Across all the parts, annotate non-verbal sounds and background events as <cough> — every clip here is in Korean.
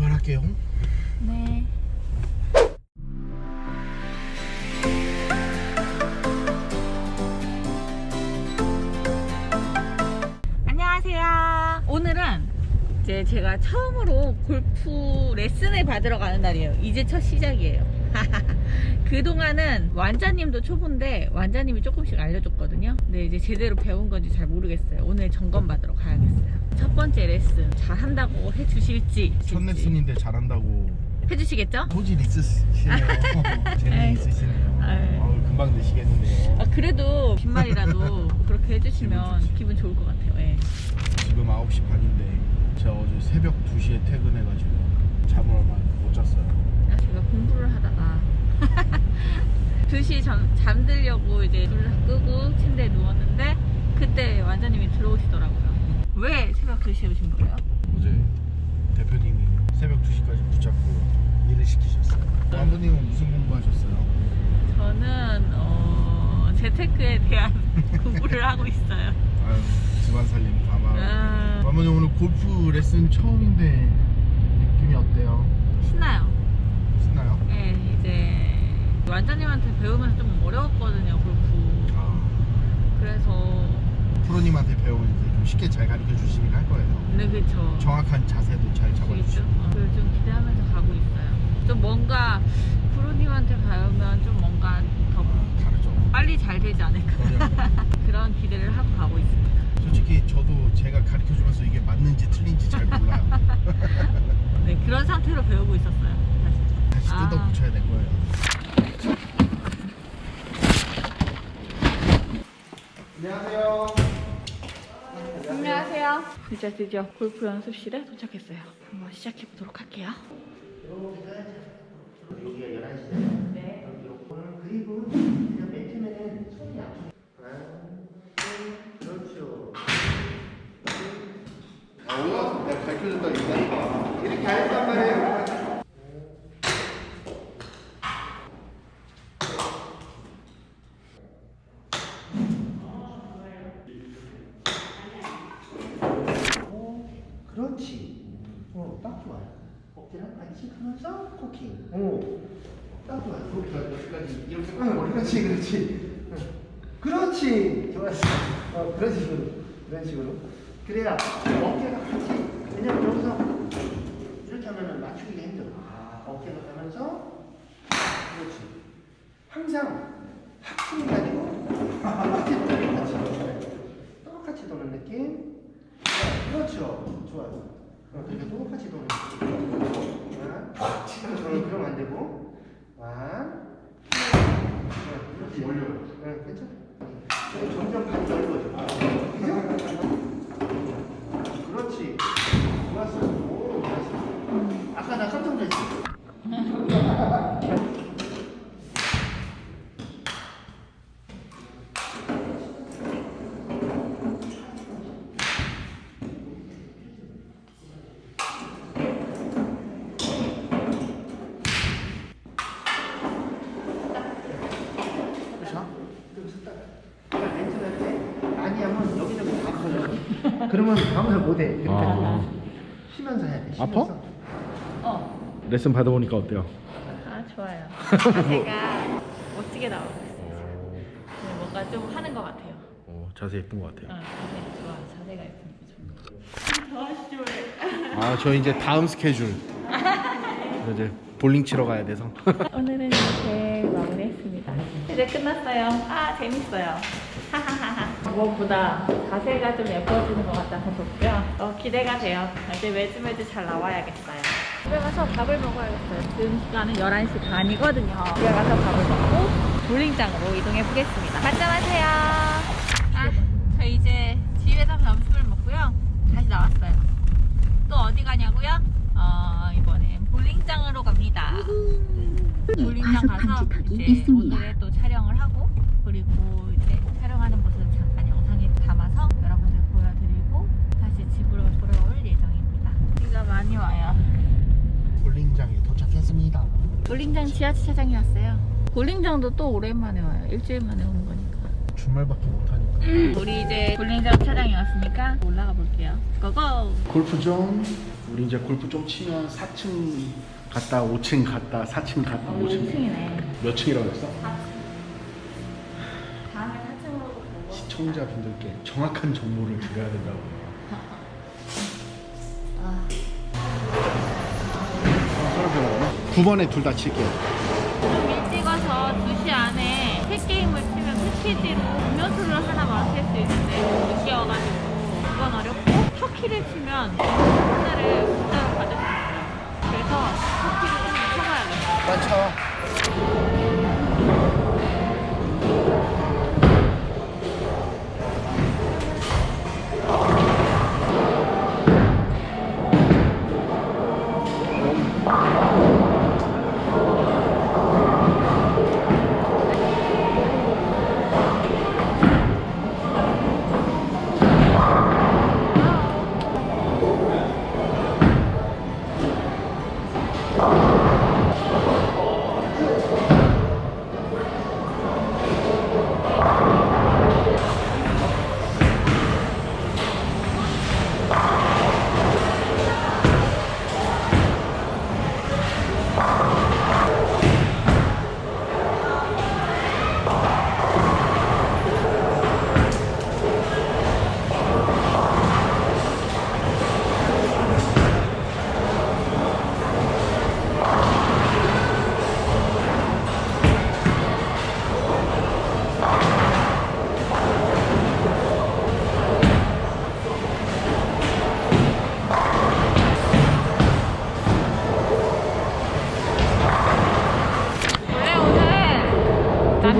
출발할게요. 네. 안녕하세요. 오늘은 이제 제가 처음으로 골프 레슨을 받으러 가는 날이에요. 이제 첫 시작이에요. <laughs> 그동안은 완자님도 초보인데 완자님이 조금씩 알려줬거든요. 근데 이제 제대로 배운 건지 잘 모르겠어요. 오늘 점검 받으러 가야겠어요. 첫 번째 레슨 잘 한다고 해주실지 첫 레슨인데 잘한다고 해주시겠죠? 소질 있으시네요. <laughs> 재능. 있으시네요. 어우, 금방 되시겠는데요. 아, 그래도 빈말이라도 <laughs> 그렇게 해주시면. 기분 좋을 것 같아요. 예. 지금 9시 반인데 제가 어제 새벽 2시에 퇴근해가지고 잠을 얼마 못 잤어요. 아, 제가 공부를 하다가 <laughs> 2시 잠, 잠들려고 이제 불을 끄고 침대에 누웠는데 그때 완자님이 들어오시더라고요. 왜 새벽 2시에 오신 거예요? 어제 대표님이 새벽 2시까지 붙잡고 일을 시키셨어요. 왕부님은 무슨 공부하셨어요? 저는 어, 재테크에 대한 <laughs> 공부를 하고 있어요. 아유, 집안 살림 가만. 음, 왕부님 오늘 골프 레슨 처음인데 느낌이 어때요? 신나요. 신나요? 예, 이제 완자님한테 배우면서 좀 어려웠거든요, 골프. 아, 그래서 프로님한테 배우면 이제 좀 쉽게 잘 가르쳐 주시긴 할 거예요. 네, 그쵸. 정확한 자세도 잘. 잡아주시고. 어, 그걸 좀 기대하면서 가고 있어요. 좀 뭔가 프로님한테 배우면 좀 뭔가 더 다르죠. 빨리 잘 되지 않을까. <laughs> 그런 기대를 하고 가고 있습니다. 솔직히 저도 제가 가르쳐 주면서 이게 맞는지 틀린지 잘 몰라요. <laughs> 네, 그런 상태로 배우고 있었어요. 사실. 다시 아. 뜯어 붙여야 될 거예요. 안녕하세요. 이제 드디어 골프 연습실에 도착했어요. 한번 시작해 보도록 할게요. 여기가 11시잖아요. 네. 오늘 그립은 그냥 맨 처음에는 손이 안 그렇죠. 아, 내가 가르쳐줬다 이거. 이렇게 하였단 말이에요. 오, 그렇지. 어, 딱 좋아요. 어깨랑 같이 하면서 코킹. 오, 딱 좋아요. 그렇게 가지고 여기까지 이렇게. 응, 그렇지, 그렇지. 응. 그렇지. 좋았어. 어, 그런 식으로. 그런 식으로. 그래야 어깨가 같이. 왜냐면 여기서 이렇게 하면은 맞추기가 힘들어. 어깨가 가면서. 그렇지. 항상 합심이 아니고 똑같이 도는 같이 똑같이 도는 느낌. 네, 그렇죠. 좋아요. 어, 그러니까 똑같이 도는 느낌. 하나, 어, 그러면 안 되고. 완. 네, 그렇지. 올려요. 네, 괜찮아. 네, 점점 반 넓어져. 그렇지. 좋았어. 오, 좋았어. 아까 나 깜짝 놀랐어. 그렇죠? 여기서 딱 내가 렌즈 할때 많이 하면 여기저기 다 커져. 그러면 아무나 못해. 그러니까 아. 좀 쉬면서 해야 돼. 아파? 쉬면서. 어, 레슨 받아보니까 어때요? 아 좋아요. <laughs> 자세가 멋지게 나오고 있어요. 네, 뭔가 좀 하는 것 같아요. 어, 자세 예쁜 것 어, 같아요. 자세 좋아, 자세가 예쁜 거 좋아. 더 하시죠 왜? 아, 저 이제 다음 스케줄. <laughs> 이제 볼링 치러 가야 돼서. <laughs> 오늘은 이렇게 마무리했습니다. 이제 끝났어요. 아 재밌어요. 하하하하. 무엇보다 자세가 좀 예뻐지는 것 같아서 좋고요. 어, 기대가 돼요. 이제 매주 매주 잘 나와야겠어요. 집에 가서 밥을 먹어야겠어요. 지금 시간은 11시 반이거든요. 집에 가서 밥을 먹고 볼링장으로 이동해 보겠습니다. 간장하세요. 아, 저 이제 집에서 점심을 먹고요. 다시 나왔어요. 또 어디 가냐고요? 어, 이번엔 볼링장으로 갑니다. 볼링장 가서 이제 오늘의 또 촬영을 하고 그리고 이제 촬영하는 모습 잠깐 영상에 담아서 여러분들 보여드리고 다시 집으로 돌아올 예정입니다. 비가 많이 와요. 볼링장에 도착했습니다. 볼링장 지하 주차장에 왔어요. 볼링장도 또 오랜만에 와요. 일주일 만에 오는 거니까. 주말밖에 못 하니까. 우리 이제 볼링장 차장이 왔으니까 올라가 볼게요. 고고! 골프존 우리 이제 골프 좀 치면 4층 갔다 5층 갔다 4층 갔다 어, 5층 5층이네. 몇 층이라고 했어? 다음에 4층으로 보고. 시청자분들께 정확한 정보를 드려야 된다고 9번에 둘 다 칠게요 좀 일찍 와서 2시 안에 새 게임을 치면 패키지로 음료수를 하나 마실 수 있는데 좀 늦게 와가지고 그건 어렵고 터키를 치면 하나를 공짜로 받을 수 있어요. 그래서 터키를 좀 쳐봐야겠어요. 맞죠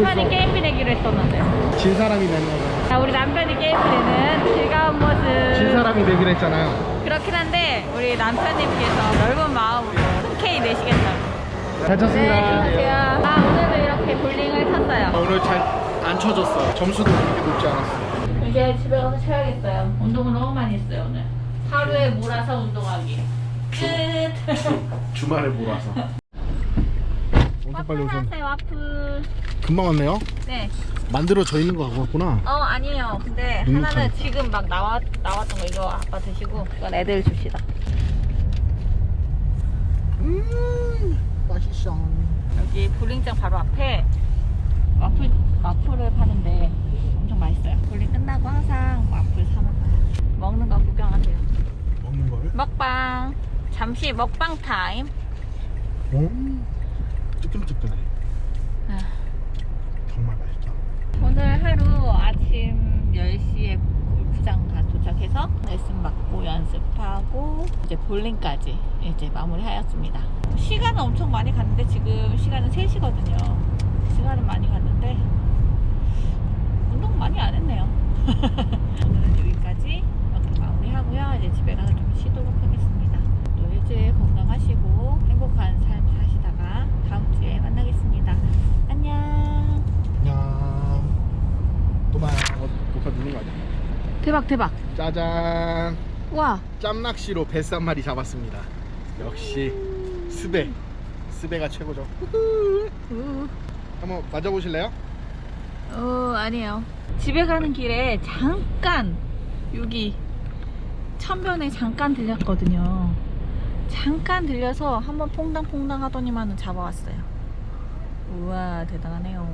남편이 게임비 내기로 했었는데. 진 사람이 거잖아 자, 우리 남편이 게임비 내는 즐거운 모습. 진 사람이 내기로 했잖아요 그렇긴 한데 우리 남편님께서 넓은 마음으로 흔쾌히 내시겠다고. 잘 쳤습니다 네, 안녕하세요. 아, 오늘도 이렇게 볼링을 쳤어요. 오늘 잘 안 쳐졌어 점수도 그렇게 높지 않았어 이제 집에 가서 쉬어야겠어요. 운동을 너무 많이 했어요, 오늘. 하루에 몰아서 운동하기. 끝. 주말에 몰아서 <laughs> 빨리 오셨네 하세요, 와플. 금방 왔네요 네. 만들어져 있는 거 갖고 왔구나 어, 아니에요. 근데 눅눅하니까. 하나는 지금 막 나왔, 나왔던 거 이거 아빠 드시고, 이건 애들 줍시다. 음 맛있어 여기 볼링장 바로 앞에 와플, 와플을 파는데 엄청 맛있어요. 볼링 끝나고 항상 와플 사 먹어요. 먹는 거 구경하세요. 먹는 거를? 먹방. 잠시 먹방 타임. 오 뜨끈뜨끈해 아. 정말 맛있다 오늘 하루 아침 10시에 골프장 다 도착해서 레슨 받고 연습하고 이제 볼링까지 이제 마무리하였습니다. 시간은 엄청 많이 갔는데 지금 시간은 3시거든요. 시간은 많이 갔는데 운동 많이 안 했네요. <laughs> 오늘은 여기까지 이렇게 마무리하고요. 이제 집에 가서 좀 쉬도록 하겠습니다. 또 일주일 건강하시고 행복한 삶 사시다가 다음 주에 만나겠습니다. 안녕. 안녕 또 봐요 어, 녹화 누른 거 아니야? 대박 대박. 짜잔 와. 짬낚시로 뱃 한 마리 잡았습니다 역시 스베 스베가 최고죠 우. 한번 맞아보실래요? 어 아니에요. 집에 가는 길에 잠깐 여기 천변에 잠깐 들렸거든요. 잠깐 들려서 한번 퐁당퐁당 하더니만은 잡아왔어요. 우와 대단하네요.